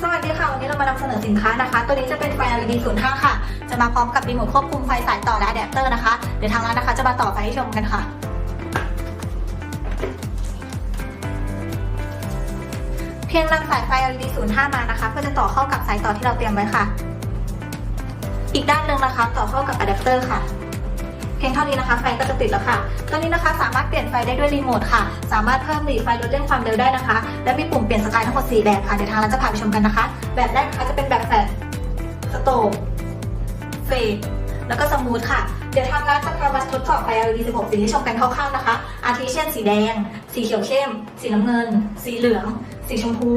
สวัสดีค่ะ วันนี้เรามานำเสนอสินค้านะคะ ตัวนี้จะเป็นไฟ LED 05ค่ะ จะมาพร้อมกับรีโมทควบคุมไฟสายต่อและอะแดปเตอร์นะคะ เดี๋ยวทางร้านนะคะจะมาต่อไฟให้ชมกันค่ะ เพียงนำสายไฟ LED 05มานะคะเพื่อจะต่อเข้ากับสายต่อที่เราเตรียมไว้ค่ะ อีกด้านหนึ่งนะคะต่อเข้ากับอะแดปเตอร์ค่ะ พียงเท่านี้นะคะไฟก็จะติดแล้วค่ะตัวนี้นะคะสามารถเปลี่ยนไฟได้ด้วยรีโมทค่ะ สามารถเพิ่มหลีไฟลดเร่งความเร็วได้นะคะ และมีปุ่มเปลี่ยนสกายทั้งหมด4แบบค่ะเดี๋ยวทางร้านจะพาไปชมกันนะคะ แบบแรกนะคะจะเป็นแบบแฟลชสโตกเฟดแล้วก็สมูทค่ะ เดี๋ยวทางร้านจะพามาทดสอบไฟ LED 16 สีให้ชมกันคร่าวๆนะคะ อาทิเช่นสีแดง สีเขียวเข้ม สีน้ำเงิน สีเหลือง สีชมพู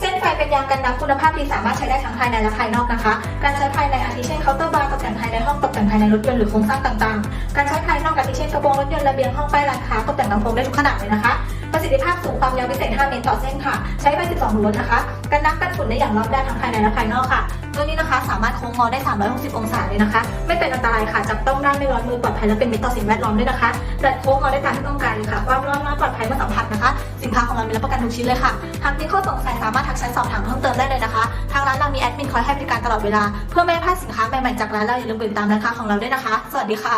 เส้นไฟเป็นยางกันน้ำคุณภาพดีสามารถใช้ได้ทั้งภายในและภายนอกนะคะ การใช้ภายในอาทิเช่นเคาน์เตอร์บาร์ตกแต่งภายในห้องตกแต่งภายในรถยนต์หรือโครงสร้างต่างๆ การใช้ภายนอกอาทิเช่นกระโปรงรถยนต์ระเบียงห้องป้ายร้านค้าตกแต่งลำโพงได้ทุกขนาดเลยนะคะ ประสิทธิภาพสูงความยาวพิเศษ 5 เมตรต่อเส้นค่ะ ใช้ไฟ12โวลต์นะคะ กันน้ำกันฝุ่นได้อย่างรอบด้านทั้งภายในและภายนอกค่ะ ตัวนี้นะคะสามารถโค้งงอได้ 360 องศาเลยนะคะ ไม่เป็นอันตรายค่ะ จับต้องได้ไม่ร้อนมือปลอดภัยและเป็นมิตรต่อสิ่งแวดล้อมด้วยนะคะดัดโค้งงอได้ตามที่ต้องการเลยค่ะ ค้าของเรามีรับประกันทุกชิ้นเลยค่ะ หากมีข้อสงสัยสามารถทักแชทสอบถามเพิ่มเติมได้เลยนะคะ ทางร้านเรามีแอดมินคอยให้บริการตลอดเวลา เพื่อไม่ให้พลาดสินค้าใหม่ๆจากร้านเราอย่าลืมกดติดตามร้านค้าของเราด้วยนะคะ สวัสดีค่ะ